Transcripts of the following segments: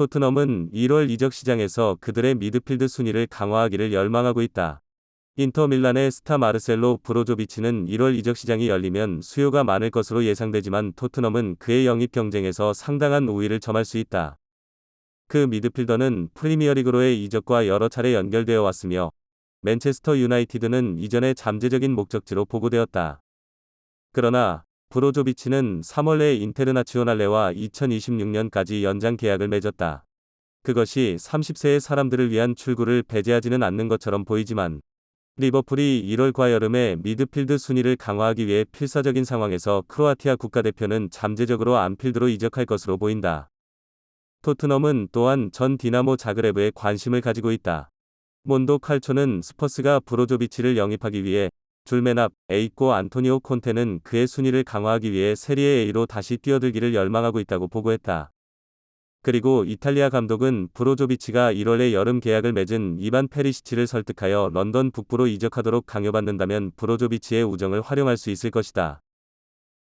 토트넘은 1월 이적 시장에서 그들의 미드필드 순위를 강화하기를 열망하고 있다. 인터 밀란의 스타 마르셀로 브로조비치는 1월 이적 시장이 열리면 수요가 많을 것으로 예상되지만 토트넘은 그의 영입 경쟁에서 상당한 우위를 점할 수 있다. 그 미드필더는 프리미어리그로의 이적과 여러 차례 연결되어 왔으며 맨체스터 유나이티드는 이전의 잠재적인 목적지로 보고되었다. 그러나 브로조비치는 3월 내 인테르나치오날레와 2026년까지 연장 계약을 맺었다. 그것이 30세의 사람들을 위한 출구를 배제하지는 않는 것처럼 보이지만 리버풀이 1월 과 여름에 미드필드 순위를 강화하기 위해 필사적인 상황에서 크로아티아 국가대표는 잠재적으로 안필드로 이적할 것으로 보인다. 토트넘은 또한 전 디나모 자그레브에 관심을 가지고 있다. 몬도 칼초는 스퍼스가 브로조비치를 영입하기 위해 앞 에이코 안토니오 콘테는 그의 순위를 강화하기 위해 세리에 A로 다시 뛰어들기를 열망하고 있다고 보고했다. 그리고 이탈리아 감독은 브로조비치가 1월에 여름 계약을 맺은 이반 페리시치를 설득하여 런던 북부로 이적하도록 강요받는다면 브로조비치의 우정을 활용할 수 있을 것이다.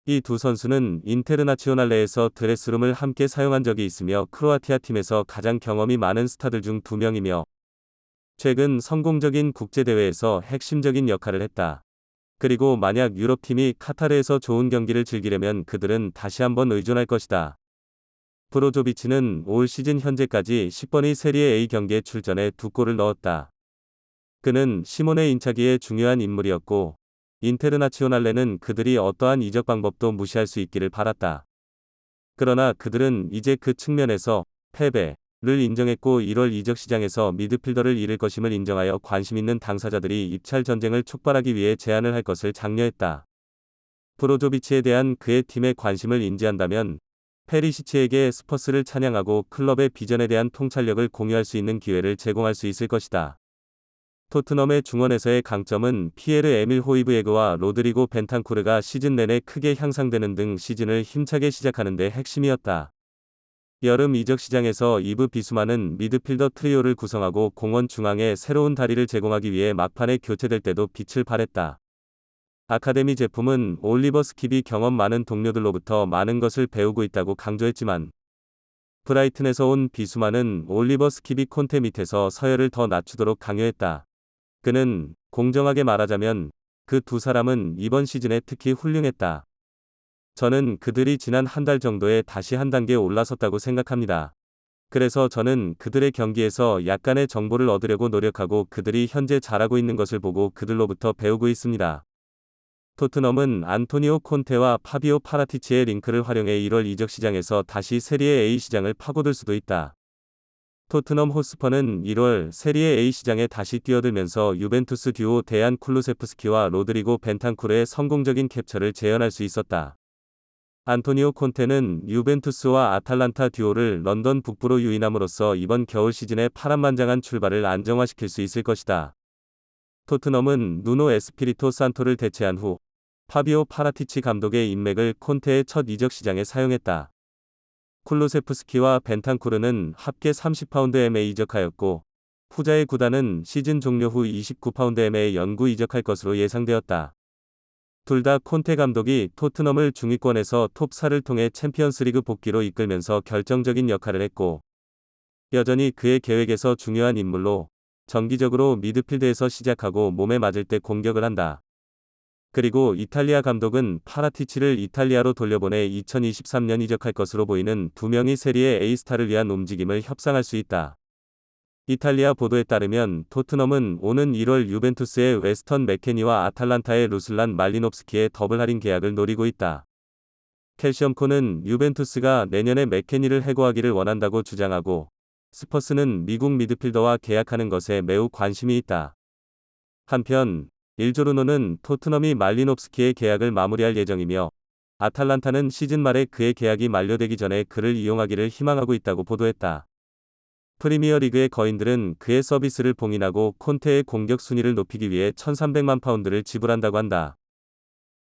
이 두 선수는 인테르나치오날레에서 드레스룸을 함께 사용한 적이 있으며 크로아티아 팀에서 가장 경험이 많은 스타들 중 두 명이며 최근 성공적인 국제대회에서 핵심적인 역할을 했다. 그리고 만약 유럽팀이 카타르에서 좋은 경기를 즐기려면 그들은 다시 한번 의존할 것이다. 브로조비치는 올 시즌 현재까지 10번의 세리에 A 경기에 출전해 두 골을 넣었다. 그는 시몬의 인차기에 중요한 인물이었고 인테르나치오날레는 그들이 어떠한 이적 방법도 무시할 수 있기를 바랐다. 그러나 그들은 이제 그 측면에서 패배 를 인정했고 1월 이적 시장에서 미드필더를 잃을 것임을 인정하여 관심 있는 당사자들이 입찰 전쟁을 촉발하기 위해 제안을 할 것을 장려했다. 브로조비치에 대한 그의 팀의 관심을 인지한다면 페리시치에게 스퍼스를 찬양하고 클럽의 비전에 대한 통찰력을 공유할 수 있는 기회를 제공할 수 있을 것이다. 토트넘의 중원에서의 강점은 피에르 에밀 호이브에그와 로드리고 벤탄쿠르가 시즌 내내 크게 향상되는 등 시즌을 힘차게 시작하는 데 핵심이었다. 여름 이적 시장에서 이브 비수마는 미드필더 트리오를 구성하고 공원 중앙에 새로운 다리를 제공하기 위해 막판에 교체될 때도 빛을 발했다. 아카데미 제품은 올리버 스킵이 경험 많은 동료들로부터 많은 것을 배우고 있다고 강조했지만 브라이튼에서 온 비수마는 올리버 스킵이 콘테 밑에서 서열을 더 낮추도록 강요했다. 그는 공정하게 말하자면 그 두 사람은 이번 시즌에 특히 훌륭했다. 저는 그들이 지난 한 달 정도에 다시 한 단계 올라섰다고 생각합니다. 그래서 저는 그들의 경기에서 약간의 정보를 얻으려고 노력하고 그들이 현재 잘하고 있는 것을 보고 그들로부터 배우고 있습니다. 토트넘은 안토니오 콘테와 파비오 파라티치의 링크를 활용해 1월 이적 시장에서 다시 세리에 A 시장을 파고들 수도 있다. 토트넘 호스퍼는 1월 세리에 A 시장에 다시 뛰어들면서 유벤투스 듀오 대안 쿨루세프스키와 로드리고 벤탄쿠르의 성공적인 캡처를 재현할 수 있었다. 안토니오 콘테는 유벤투스와 아탈란타 듀오를 런던 북부로 유인함으로써 이번 겨울 시즌의 파란만장한 출발을 안정화시킬 수 있을 것이다. 토트넘은 누노 에스피리토 산토를 대체한 후 파비오 파라티치 감독의 인맥을 콘테의 첫 이적 시장에 사용했다. 쿨로세프스키와 벤탄쿠르는 합계 30파운드 M에 이적하였고 후자의 구단은 시즌 종료 후 29파운드 M에 연구 이적할 것으로 예상되었다. 둘 다 콘테 감독이 토트넘을 중위권에서 톱4를 통해 챔피언스리그 복귀로 이끌면서 결정적인 역할을 했고 여전히 그의 계획에서 중요한 인물로 정기적으로 미드필드에서 시작하고 몸에 맞을 때 공격을 한다. 그리고 이탈리아 감독은 파라티치를 이탈리아로 돌려보내 2023년 이적할 것으로 보이는 두 명의 세리의 A스타를 위한 움직임을 협상할 수 있다. 이탈리아 보도에 따르면 토트넘은 오는 1월 유벤투스의 웨스턴 맥케니와 아탈란타의 루슬란 말리노프스키의 더블 할인 계약을 노리고 있다. 캘시엄코는 유벤투스가 내년에 맥케니를 해고하기를 원한다고 주장하고 스퍼스는 미국 미드필더와 계약하는 것에 매우 관심이 있다. 한편 일조르노는 토트넘이 말리노프스키의 계약을 마무리할 예정이며 아탈란타는 시즌 말에 그의 계약이 만료되기 전에 그를 이용하기를 희망하고 있다고 보도했다. 프리미어리그의 거인들은 그의 서비스를 봉인하고 콘테의 공격 순위를 높이기 위해 1300만 파운드를 지불한다고 한다.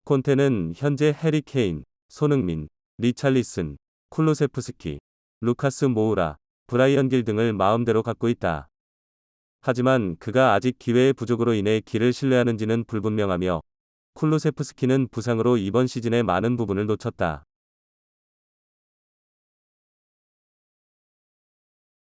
콘테는 현재 해리 케인, 손흥민, 리찰리슨, 쿨로세프스키, 루카스 모우라, 브라이언 길 등을 마음대로 갖고 있다. 하지만 그가 아직 기회의 부족으로 인해 길을 신뢰하는지는 불분명하며 쿨루세프스키는 부상으로 이번 시즌의 많은 부분을 놓쳤다.